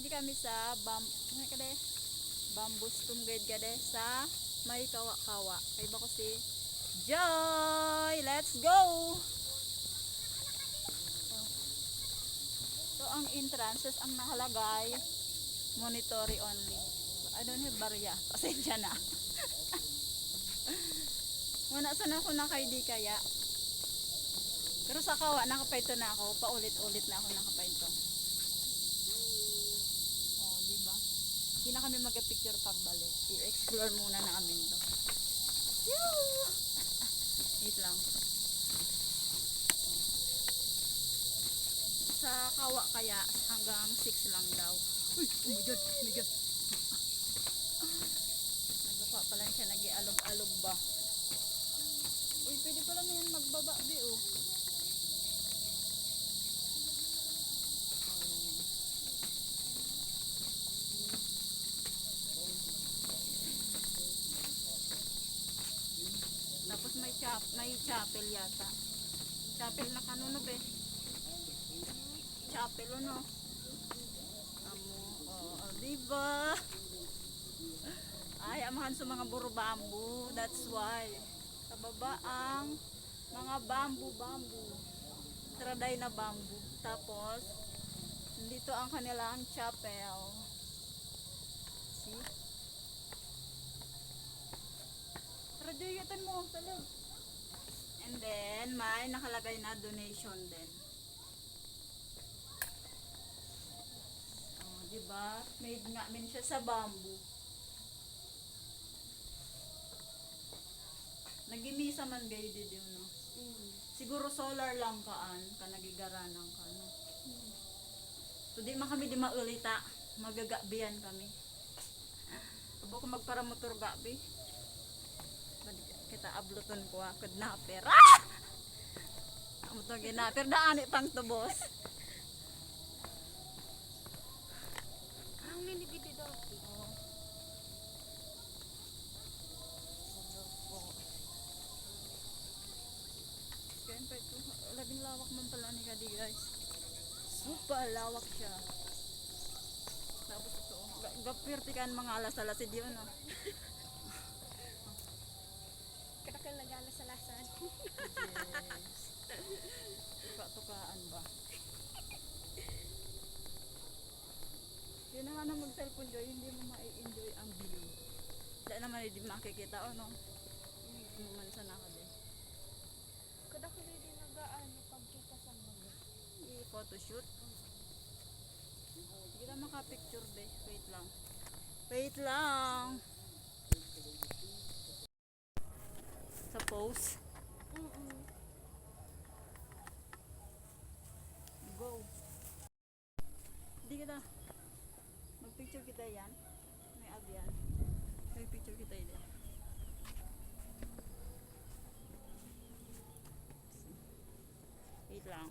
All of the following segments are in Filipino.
idi kami sa bam ano kade bamboo stum guide kade sa may kawa-kawa. Kay ba si Joy, let's go. So ang entrances ang nakalagay monetary only. I don't have barya. Pasensya na. Wala sana ako nakaidi kaya. Pero sa kawa, nakapaito na ako. Paulit-ulit na ako nakapaito. Oh, di ba? Hindi na kami mag-picture pagbalik. I-explore muna namin to. Wait lang. Sa kawa kaya, hanggang 6 lang daw. Uy, oh my god, oh my god. Nagapa pala siya, nag-alog-alog ba? Uy, pwede pala na yan magbaba, bi, oh. Tapos may chap, may chapel yata. Chapel na kanunog eh. Chapel ano? Amo, oh, oh, diba? Ay, amahan sa mga buro bamboo. That's why. Sa baba ang mga bamboo-bamboo. Traday na bamboo. Tapos, dito ang kanilang chapel. See? Radyoyatan mo, talog. And then, may nakalagay na donation din. Oh, di ba? Made nga min siya sa bamboo. Nagimisa man gayo di di no. Siguro solar lang kaan, ka nagigaranan ka no. So di man kami di maulita, magagabian kami. Abo ko magparamotor gabi. Kita abluton ko ah, kidnapper. Ah! Amo to ginapper daani pang tubos. Ang daw. Kaya pa ito, labing lawak man pala ni Kadi guys. Super lawak siya. Tapos ito, ga- gapirti kan mga alas-alas di yun oh. Kadakal nagala sa lasan. Yes. Tuka-tukaan ba? Yun na nga na mag-cellphone joy, hindi mo ma-enjoy ang view. Dahil naman hindi makikita o no? Ano man sa nakade. Kadakal din nagaano pagkita sa mga. I-photoshoot. Hindi na makapicture be. Wait lang. Wait lang. Mm-mm. Go. Hindi kita. Mag-picture kita yan. May ab yan. May picture kita yan. Wait lang.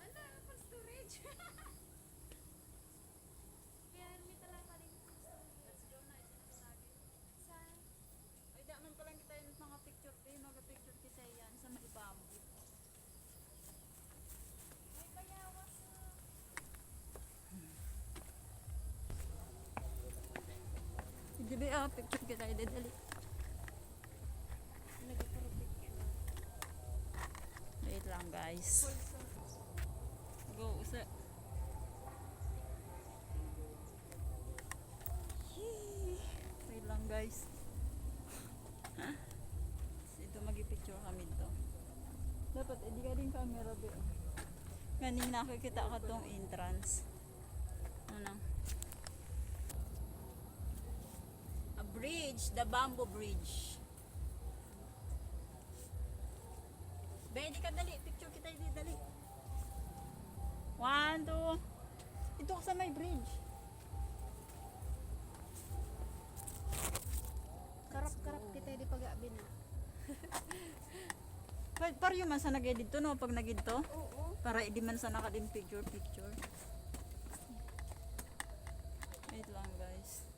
Ano? For storage. Kaya may talata rin. Let's go na. Sinasabi. Saan? Ay, da man pala kita yung mga picture. Eh, mga picture yan sa may bayawas na. Hindi ba ah, picture kita yan. Dali. Nagpaprobit ka na. Wait lang guys. Go, usa. Wait lang guys. Ito magi-picture kami to. Dapat edi ka din camera be. Ganing nakikita ka tong entrance. Ano? A bridge, the bamboo bridge. Be, di ka dali. Picture kita, di dali. One, two. Ito sa may bridge. Karap-karap kita di pag-abi na. Pa- Paryo man sa nag-edit to, no? Pag nag-edit to. Oo. Para hindi man sa nakadim picture, picture. Wait lang, guys.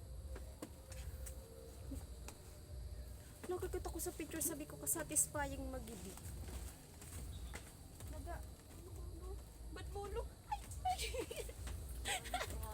Nakikita ko sa picture, sabi ko kasatisfying mag-ibig. Naga, ano, ano? Ba't mulo? Ay, ay.